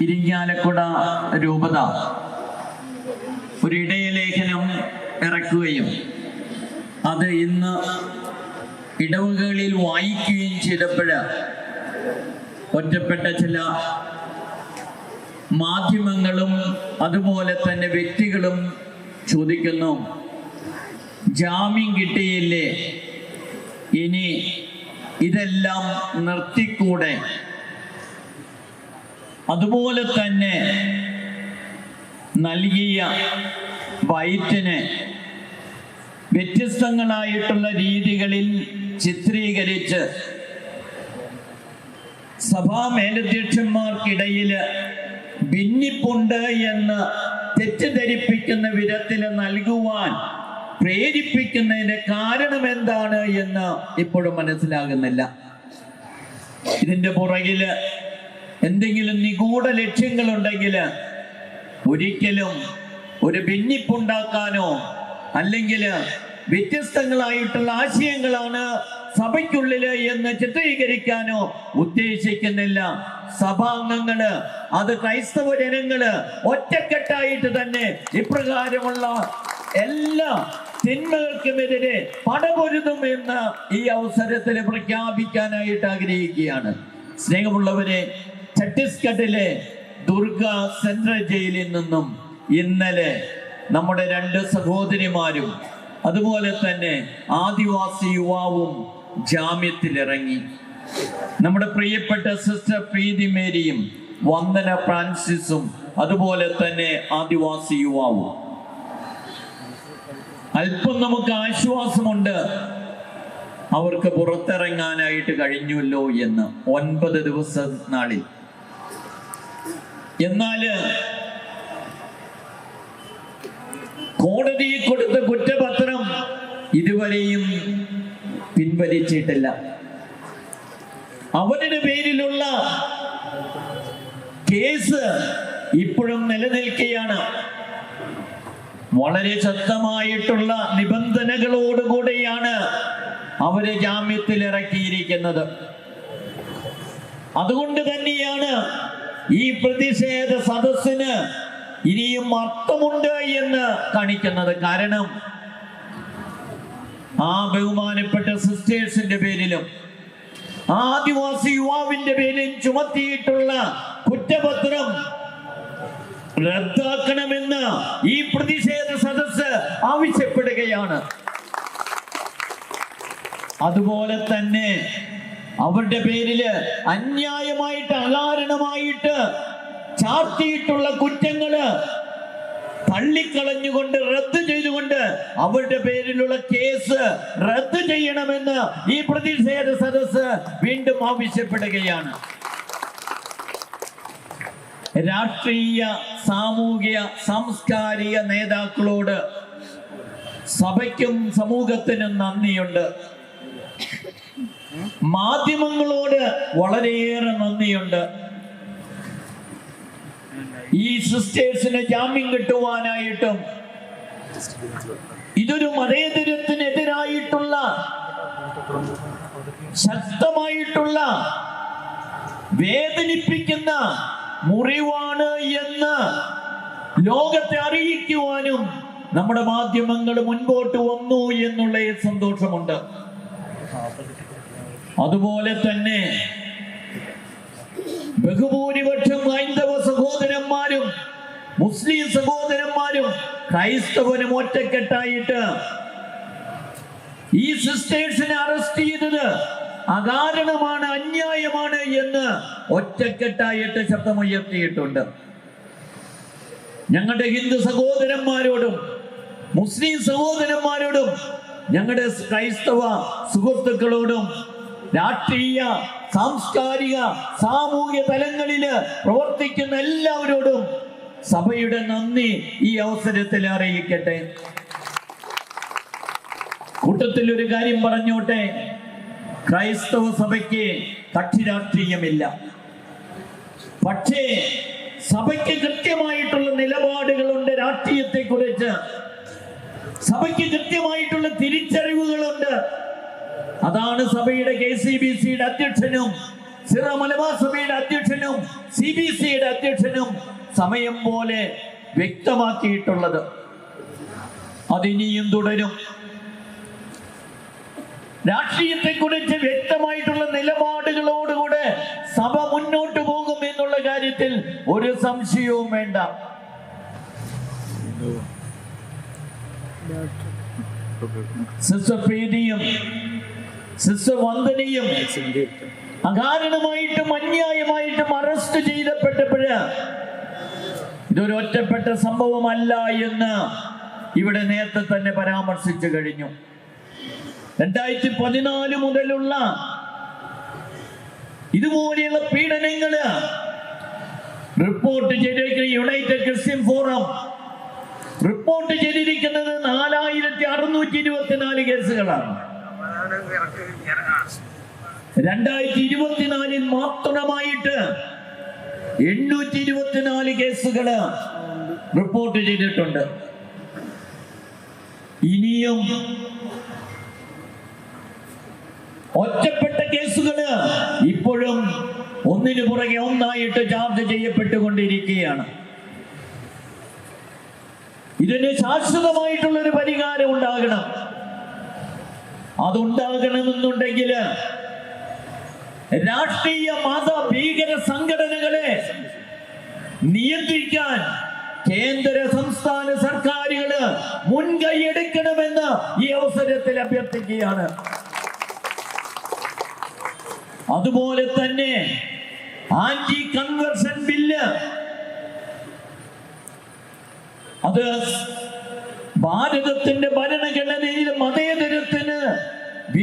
ഇരിങ്ങാലക്കുട രൂപത. ഒരു ഇടയലേഖനം ഇറക്കുകയും അത് ഇന്ന് ഇടവുകളിൽ വായിക്കുകയും ചെയ്തപ്പോൾ ഒറ്റപ്പെട്ട ചില മാധ്യമങ്ങളും അതുപോലെ തന്നെ വ്യക്തികളും ചോദിക്കുന്നു ജാമ്യം കിട്ടിയില്ലേ? ഇനി ഇതെല്ലാം നിർത്തിക്കൂടെ? അതുപോലെ തന്നെ നൽകിയ വയറ്റിന് വ്യത്യസ്തങ്ങളായിട്ടുള്ള രീതികളിൽ ചിത്രീകരിച്ച് സഭാ മേലധ്യക്ഷന്മാർക്കിടയിൽ ഭിന്നിപ്പുണ്ട് എന്ന് തെറ്റിദ്ധരിപ്പിക്കുന്ന വിധത്തിൽ നൽകുവാൻ പ്രേരിപ്പിക്കുന്നതിന്റെ കാരണം എന്താണ് എന്ന് ഇപ്പോഴും മനസ്സിലാകുന്നില്ല. ഇതിന്റെ പുറകിൽ എന്തെങ്കിലും നിഗൂഢ ലക്ഷ്യങ്ങളുണ്ടെങ്കിൽ ഒരിക്കലും ഒരു ഭിന്നിപ്പുണ്ടാക്കാനോ അല്ലെങ്കിൽ വ്യത്യസ്തങ്ങളായിട്ടുള്ള ആശയങ്ങളാണ് സഭയ്ക്കുള്ളിൽ എന്ന് ചിത്രീകരിക്കാനോ ഉദ്ദേശിക്കുന്നില്ല. സഭാംഗങ്ങൾ അത് ക്രൈസ്തവ ജനങ്ങൾ ഒറ്റക്കെട്ടായിട്ട് തന്നെ ഇപ്രകാരമുള്ള എല്ലാ തിന്മകൾക്കുമെതിരെ പടപൊരുതും എന്ന് ഈ അവസരത്തിൽ പ്രഖ്യാപിക്കാനായിട്ട് ആഗ്രഹിക്കുകയാണ്. സ്നേഹമുള്ളവരെ ഛത്തീസ്ഗഡിലെ ദുർഗ സെൻട്രൽ ജയിലിൽ നിന്നും ഇന്നലെ നമ്മുടെ രണ്ട് സഹോദരിമാരും അതുപോലെ തന്നെ ആദിവാസി യുവാവും ജാമ്യത്തിലിറങ്ങി. നമ്മുടെ പ്രിയപ്പെട്ട സിസ്റ്റർ പ്രീതി മേരിയും വന്ദന ഫ്രാൻസിസും അതുപോലെ തന്നെ ആദിവാസി യുവാവും. അല്പം നമുക്ക് ആശ്വാസമുണ്ട്. അവർക്ക് പുറത്തിറങ്ങാനായിട്ട് കഴിഞ്ഞുവല്ലോ എന്ന്. ഒൻപത് ദിവസം നാളിൽ. എന്നാൽ കോടതി കൊടുത്ത കുറ്റപത്രം ഇതുവരെയും പിൻവലിച്ചിട്ടില്ല. അവരുടെ പേരിലുള്ള കേസ് ഇപ്പോഴും നിലനിൽക്കുകയാണ്. വളരെ ശക്തമായിട്ടുള്ള നിബന്ധനകളോടുകൂടെയാണ് അവരെ ജാമ്യത്തിൽ ഇറക്കിയിരിക്കുന്നത് അതുകൊണ്ട് തന്നെയാണ് ഈ പ്രതിഷേധ സദസ്സിന് ഇനിയും അർത്ഥമുണ്ട് എന്ന് കാണിക്കുന്നത് കാരണം ആ ബഹുമാനപ്പെട്ട സിസ്റ്റേഴ്സിന്റെ പേരിലും ആദിവാസി യുവാവിന്റെ പേരിൽ ചുമത്തിയിട്ടുള്ള കുറ്റപത്രം റദ്ദാക്കണമെന്ന് ഈ പ്രതിഷേധ സദസ് ആവശ്യപ്പെടുകയാണ്. അതുപോലെ തന്നെ അവരുടെ പേരിൽ അന്യായമായിട്ട് അകാരണമായിട്ട് ചാർത്തിയിട്ടുള്ള കുറ്റങ്ങൾ തള്ളിക്കളഞ്ഞുകൊണ്ട് റദ്ദ് ചെയ്തുകൊണ്ട് അവരുടെ പേരിലുള്ള കേസ് റദ്ദ് ചെയ്യണമെന്ന് ഈ പ്രതിഷേധ സദസ് വീണ്ടും ആവശ്യപ്പെടുകയാണ്. രാഷ്ട്രീയ സാമൂഹിക സാംസ്കാരിക നേതാക്കളോട് സഭയ്ക്കും സമൂഹത്തിനും നന്ദിയുണ്ട്. മാധ്യമങ്ങളോട് വളരെയേറെ നന്ദിയുണ്ട്. ഈ സിസ്റ്റേഴ്സിന് ജാമ്യം കിട്ടുവാനായിട്ടും ഇതൊരു മതേതരത്തിനെതിരായിട്ടുള്ള ശക്തമായിട്ടുള്ള വേദനിപ്പിക്കുന്ന മുറിവാണ് എന്ന് ലോകത്തെ അറിയിക്കുവാനും നമ്മുടെ മാധ്യമങ്ങൾ മുൻപോട്ട് വന്നു എന്നുള്ള സന്തോഷമുണ്ട്. അതുപോലെ തന്നെ ബഹുഭൂരിപക്ഷം ഹൈന്ദവ സഹോദരന്മാരും മുസ്ലിം സഹോദരന്മാരും ക്രൈസ്തവനും ഒറ്റക്കെട്ടായിട്ട് ഈ സിസ്റ്റേഴ്സിനെ അറസ്റ്റ് ചെയ്തത് അകാരണമാണ് അന്യായമാണ് എന്ന് ഒറ്റക്കെട്ടായിട്ട് ശബ്ദമുയർത്തിയിട്ടുണ്ട്. ഞങ്ങളുടെ ഹിന്ദു സഹോദരന്മാരോടും മുസ്ലിം സഹോദരന്മാരോടും ഞങ്ങളുടെ ക്രൈസ്തവ സുഹൃത്തുക്കളോടും രാഷ്ട്രീയ സാംസ്കാരിക സാമൂഹ്യ തലങ്ങളിൽ പ്രവർത്തിക്കുന്ന എല്ലാവരോടും സഭയുടെ നന്ദി ഈ അവസരത്തിൽ അറിയിക്കട്ടെ. കൂട്ടത്തിൽ ഒരു കാര്യം പറഞ്ഞോട്ടെ. ക്രൈസ്തവ സഭയ്ക്ക് കക്ഷി രാഷ്ട്രീയമില്ല. പക്ഷേ സഭയ്ക്ക് കൃത്യമായിട്ടുള്ള നിലപാടുകളുണ്ട് രാഷ്ട്രീയത്തെ കുറിച്ച് സഭയ്ക്ക് കൃത്യമായിട്ടുള്ള തിരിച്ചറിവുകളുണ്ട്. അതാണ് സഭയുടെ കെ സി ബി സിയുടെ അധ്യക്ഷനും സിറ മലബാർ സഭയുടെ അധ്യക്ഷനും സി ബി സിയുടെ അധ്യക്ഷനും സമയം പോലെ വ്യക്തമാക്കിയിട്ടുള്ളത്. അതിനിയും തുടരും. രാഷ്ട്രീയത്തെ കുറിച്ച് വ്യക്തമായിട്ടുള്ള നിലപാടുകളോടുകൂടെ സഭ മുന്നോട്ട് പോകും എന്നുള്ള കാര്യത്തിൽ ഒരു സംശയവും വേണ്ട. സിസ്റ്റർ പ്രീതിയും സിസ്റ്റർ അകാരണമായിട്ടും അന്യായമായിട്ടും അറസ്റ്റ് ചെയ്തപ്പെട്ടപ്പോഴ് ഇതൊരു ഒറ്റപ്പെട്ട സംഭവമല്ല എന്ന് ഇവിടെ നേരത്തെ തന്നെ പരാമർശിച്ചു കഴിഞ്ഞു. രണ്ടായിരത്തി പതിനാല് മുതലുള്ള ഇതുപോലെയുള്ള പീഡനങ്ങൾ റിപ്പോർട്ട് ചെയ്തിരിക്കുന്ന യുണൈറ്റഡ് ക്രിസ്ത്യൻ ഫോറം റിപ്പോർട്ട് ചെയ്തിരിക്കുന്നത് നാലായിരത്തി അറുന്നൂറ്റി ഇരുപത്തിനാല് കേസുകളാണ്. രണ്ടായിരത്തി ഇരുപത്തിനാലിൽ മാത്രമായിട്ട് എണ്ണൂറ്റി ഇരുപത്തിനാല് കേസുകൾ റിപ്പോർട്ട് ചെയ്തിട്ടുണ്ട്. ഇനിയും ഒറ്റപ്പെട്ട കേസുകൾ ഇപ്പോഴും ഒന്നിനു പുറകെ ഒന്നായിട്ട് ചാർജ് ചെയ്യപ്പെട്ടുകൊണ്ടിരിക്കുകയാണ്. ഇതിന് ശാശ്വതമായിട്ടുള്ളൊരു പരിഹാരം ഉണ്ടാകണം. അതുണ്ടാകണമെന്നുണ്ടെങ്കിൽ രാഷ്ട്രീയ മത ഭീകര സംഘടനകളെ നിയന്ത്രിക്കാൻ കേന്ദ്ര സംസ്ഥാന സർക്കാരുകൾ മുൻകൈ എടുക്കണമെന്ന് ഈ അവസരത്തിൽ അഭ്യർത്ഥിക്കുകയാണ്. അതുപോലെ തന്നെ ആന്റി കൺവെർഷൻ ബില്ല്. അത് ഭാരതത്തിന്റെ മതേതരത്തിന്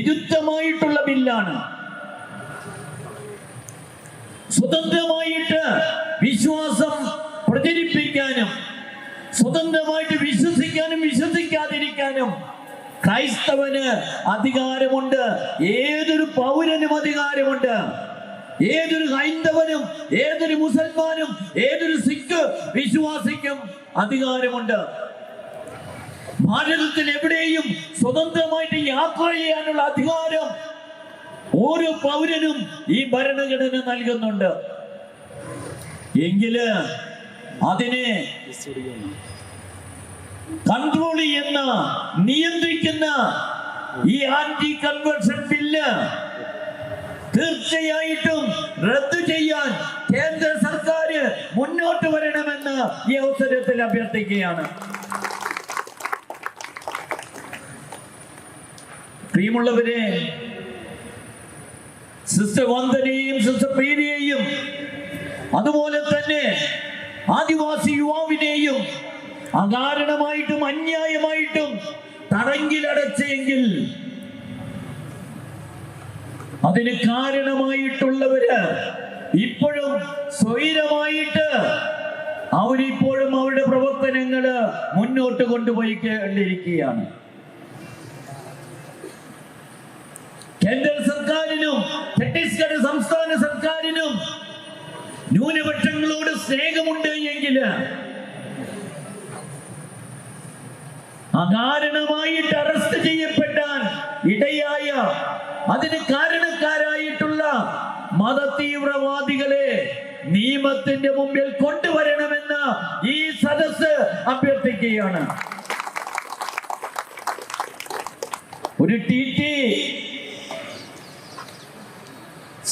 വിരുദ്ധമായിട്ടുള്ള ബില്ലാണ്. സ്വതന്ത്രമായിട്ട് വിശ്വാസം പ്രചരിപ്പിക്കാനും സ്വതന്ത്രമായിട്ട് വിശ്വസിക്കാനും വിശ്വസിക്കാതിരിക്കാനും ക്രൈസ്തവന് അധികാരമുണ്ട്. ഏതൊരു പൗരനും അധികാരമുണ്ട്. ഏതൊരു ഹൈന്ദവനും ഏതൊരു മുസൽമാനും ഏതൊരു സിഖ് വിശ്വാസിക്കും അധികാരമുണ്ട്. ഭാരതത്തിൽ എവിടെയും സ്വതന്ത്രമായിട്ട് യാത്ര ചെയ്യാനുള്ള അധികാരം ഓരോ പൗരനും ഈ ഭരണഘടന നൽകുന്നുണ്ട്. എങ്കിൽ അതിനെ കൺട്രോൾ ചെയ്യുന്ന നിയന്ത്രിക്കുന്ന ഈ ആന്റി കൺവേർഷൻ ബില്ല് തീർച്ചയായിട്ടും റദ്ദു ചെയ്യാൻ കേന്ദ്ര സർക്കാർ മുന്നോട്ട് വരണമെന്ന് ഈ അവസരത്തിൽ അഭ്യർത്ഥിക്കുകയാണ്. പ്രിയമുള്ളവരെ സിസ്റ്റർ വന്ദനയും സിസ്റ്റർ പ്രീതിയെയും അതുപോലെ തന്നെ ആദിവാസി യുവാവിനെയും അകാരണമായിട്ടും അന്യായമായിട്ടും തടങ്കിലടച്ചെങ്കിൽ അതിന് കാരണമായിട്ടുള്ളവര് ഇപ്പോഴും സ്വൈരമായിട്ട് അവരിപ്പോഴും അവരുടെ പ്രവർത്തനങ്ങൾ മുന്നോട്ട് കൊണ്ടുപോയിക്കൊണ്ടിരിക്കുകയാണ്. കേന്ദ്ര സർക്കാരിനും ഛത്തീസ്ഗഡ് സംസ്ഥാന സർക്കാരിനും ന്യൂനപക്ഷങ്ങളോട് സ്നേഹമുണ്ട് എങ്കിൽ അകാരണമായിട്ട് അറസ്റ്റ് ചെയ്യപ്പെട്ടാൻ ഇടയായ അതിന് കാരണക്കാരായിട്ടുള്ള മത തീവ്രവാദികളെ നിയമത്തിന്റെ മുമ്പിൽ കൊണ്ടുവരണമെന്ന് ഈ സദസ് അഭ്യർത്ഥിക്കുകയാണ്. ഒരു ടി ടി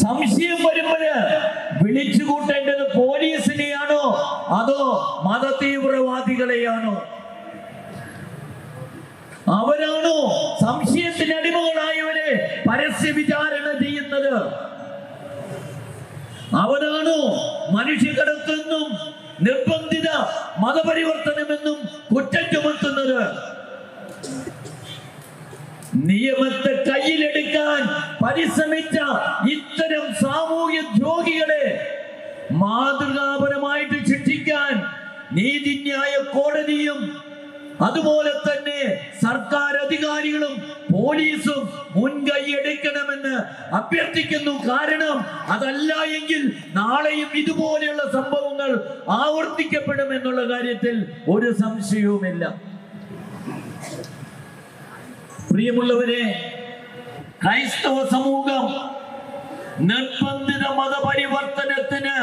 സംശയം വരുമ്പോഴ് വിളിച്ചു കൂട്ടേണ്ടത് പോലീസിനെയാണോ? അതോ മത തീവ്രവാദികളെയാണോ അവരാണോ സംശയത്തിന് അടിമകളായവരെ പരസ്യ വിചാരണ ചെയ്യുന്നത്? അവരാണോ മനുഷ്യകടത്തെന്നും നിർബന്ധിത മതപരിവർത്തനമെന്നും കുറ്റം ചുമത്തുന്നത്? നിയമത്തെ കയ്യിലെടുക്കാൻ പരിശ്രമിച്ച ഇത്തരം സാമൂഹ്യ ദ്രോഹികളെ മാതൃകാപരമായിട്ട് ശിക്ഷിക്കാൻ നീതിന്യായ കോടതിയും അതുപോലെ തന്നെ സർക്കാർ അധികാരികളും പോലീസും മുൻകൈ എടുക്കണമെന്ന് അഭ്യർത്ഥിക്കുന്നു. കാരണം അതല്ല എങ്കിൽ നാളെയും ഇതുപോലെയുള്ള സംഭവങ്ങൾ ആവർത്തിക്കപ്പെടും എന്നുള്ള കാര്യത്തിൽ ഒരു സംശയവുമില്ല. പ്രിയമുള്ളവരെ ക്രൈസ്തവ സമൂഹം നിർബന്ധിത മതപരിവർത്തനത്തിന്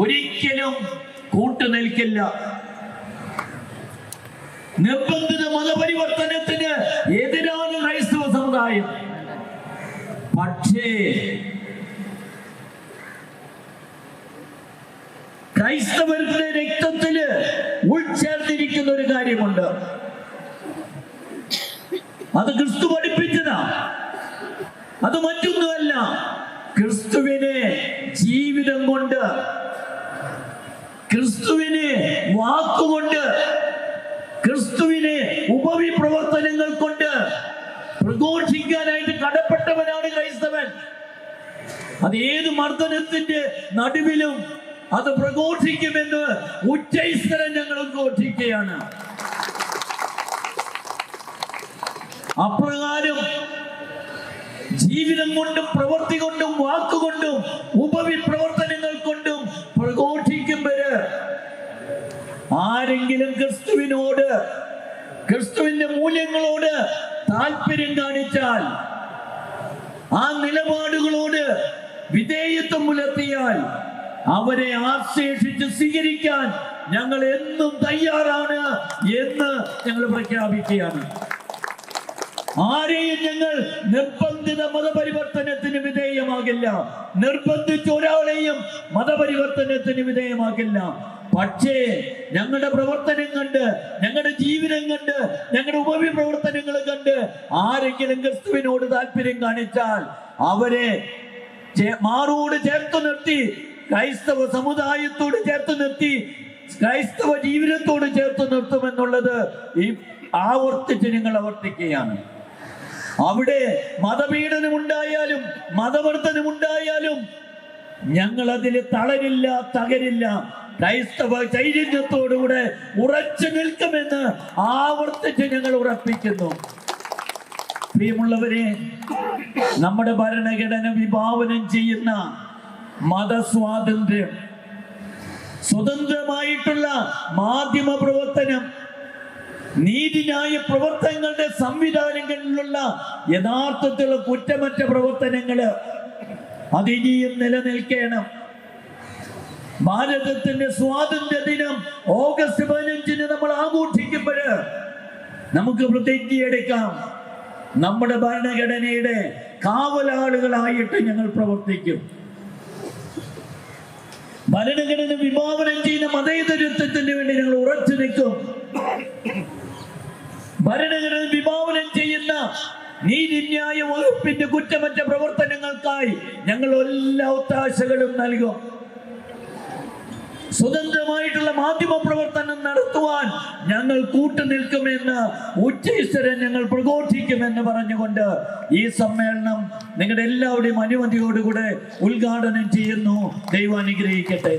ഒരിക്കലും കൂട്ടുനിൽക്കില്ല. നിർബന്ധിത മതപരിവർത്തനത്തിന് എതിരാണ് ക്രൈസ്തവ സമുദായം. പക്ഷേ ക്രൈസ്തവരുടെ രക്തത്തിൽ ഉൾച്ചേർത്തിരിക്കുന്ന ഒരു കാര്യമുണ്ട്. അത് ക്രിസ്തു പഠിപ്പിച്ചതാ. അത് മറ്റൊന്നുമല്ല. ക്രിസ്തുവിനെ ജീവിതം കൊണ്ട് ക്രിസ്തുവിനെ വാക്കുകൊണ്ട് ക്രിസ്തുവിനെ ഉപവി പ്രവർത്തനങ്ങൾ കൊണ്ട് പ്രഘോഷിക്കാനായിട്ട് കടപ്പെട്ടവനാണ് ക്രൈസ്തവൻ. അത് ഏത് മർദ്ദനത്തിന്റെ നടുവിലും അത് പ്രഘോഷിക്കുമെന്ന് ഉച്ചൈസ്തരം ഞങ്ങൾ ഉദ്ഘോഷിക്കുകയാണ്. അപ്രകാരം ജീവിതം കൊണ്ടും പ്രവൃത്തി കൊണ്ടും വാക്കുകൊണ്ടും ഉപവിപ്രവർത്തനങ്ങൾ കൊണ്ടും പ്രഘോഷിക്കുമ്പോഴ് ആരെങ്കിലും ക്രിസ്തുവിനോട് ക്രിസ്തുവിന്റെ മൂല്യങ്ങളോട് താല്പര്യം കാണിച്ചാൽ ആ നിലപാടുകളോട് വിധേയത്വം പുലർത്തിയാൽ അവരെ ആശേഷിച്ച് സ്വീകരിക്കാൻ ഞങ്ങൾ എന്നും തയ്യാറാണ് എന്ന് ഞങ്ങൾ പ്രഖ്യാപിക്കുകയാണ്. ആരെയും ഞങ്ങൾ നിർബന്ധിത മതപരിവർത്തനത്തിന് വിധേയമാകില്ല. നിർബന്ധിച്ച ഒരാളെയും മതപരിവർത്തനത്തിന് വിധേയമാകില്ല. പക്ഷേ ഞങ്ങളുടെ പ്രവർത്തനം കണ്ട് ഞങ്ങളുടെ ജീവിതം കണ്ട് ഞങ്ങളുടെ ഉപവി പ്രവർത്തനങ്ങൾ കണ്ട് ആരെങ്കിലും ക്രിസ്തുവിനോട് താല്പര്യം കാണിച്ചാൽ അവരെ മാറോട് ചേർത്ത് നിർത്തി ക്രൈസ്തവ സമുദായത്തോട് ചേർത്ത് നിർത്തി ക്രൈസ്തവ ജീവിതത്തോട് ചേർത്ത് നിർത്തുമെന്നുള്ളത് ഈ ആവർത്തിച്ച് നിങ്ങൾ ആവർത്തിക്കുകയാണ്. അവിടെ മതപീഡനം ഉണ്ടായാലും മതവർദ്ധനം ഉണ്ടായാലും ഞങ്ങൾ അതിൽ തളരില്ല തകരില്ല. ക്രൈസ്തവ ചൈതന്യത്തോടുകൂടെ ഉറച്ചു നിൽക്കുമെന്ന് ആവർത്തിച്ച് ഞങ്ങൾ ഉറപ്പിക്കുന്നു. പ്രിയമുള്ളവരെ നമ്മുടെ ഭരണഘടന വിഭാവനം ചെയ്യുന്ന മതസ്വാതന്ത്ര്യം സ്വതന്ത്രമായിട്ടുള്ള മാധ്യമ പ്രവർത്തനം നീതിന്യായ പ്രവർത്തനങ്ങളുടെ സംവിധാനങ്ങളിലുള്ള യഥാർത്ഥത്തിലുള്ള കുറ്റമറ്റ പ്രവർത്തനങ്ങൾ അതിനിയും നിലനിൽക്കണം. ഭാരതത്തിന്റെ സ്വാതന്ത്ര്യ ദിനം ഓഗസ്റ്റ് പതിനഞ്ചിന് നമ്മൾ ആഘോഷിക്കുമ്പോൾ നമുക്ക് പ്രതിജ്ഞയെടുക്കാം. നമ്മുടെ ഭരണഘടനയുടെ കാവലാളുകളായിട്ട് ഞങ്ങൾ പ്രവർത്തിക്കും. ഭരണഘടന വിഭാവനം ചെയ്യുന്ന മതേതരത്വത്തിന് വേണ്ടി ഞങ്ങൾ ഉറച്ചു നിൽക്കും ഭരണഘടന വിഭാവനം ചെയ്യുന്ന നീതിന്യായ വകുപ്പിന്റെ കുറ്റമറ്റ പ്രവർത്തനങ്ങൾക്കായി ഞങ്ങൾ എല്ലാ ഒത്താശകളും നൽകും. സ്വതന്ത്രമായിട്ടുള്ള മാധ്യമ പ്രവർത്തനം നടത്തുവാൻ ഞങ്ങൾ കൂട്ടുനിൽക്കുമെന്ന് ഉച്ചൈസ്വരൻ ഞങ്ങൾ പ്രഘോഷിക്കുമെന്ന് പറഞ്ഞുകൊണ്ട് ഈ സമ്മേളനം നിങ്ങളുടെ എല്ലാവരുടെയും അനുമതിയോടുകൂടെ ഉദ്ഘാടനം ചെയ്യുന്നു. ദൈവം അനുഗ്രഹിക്കട്ടെ.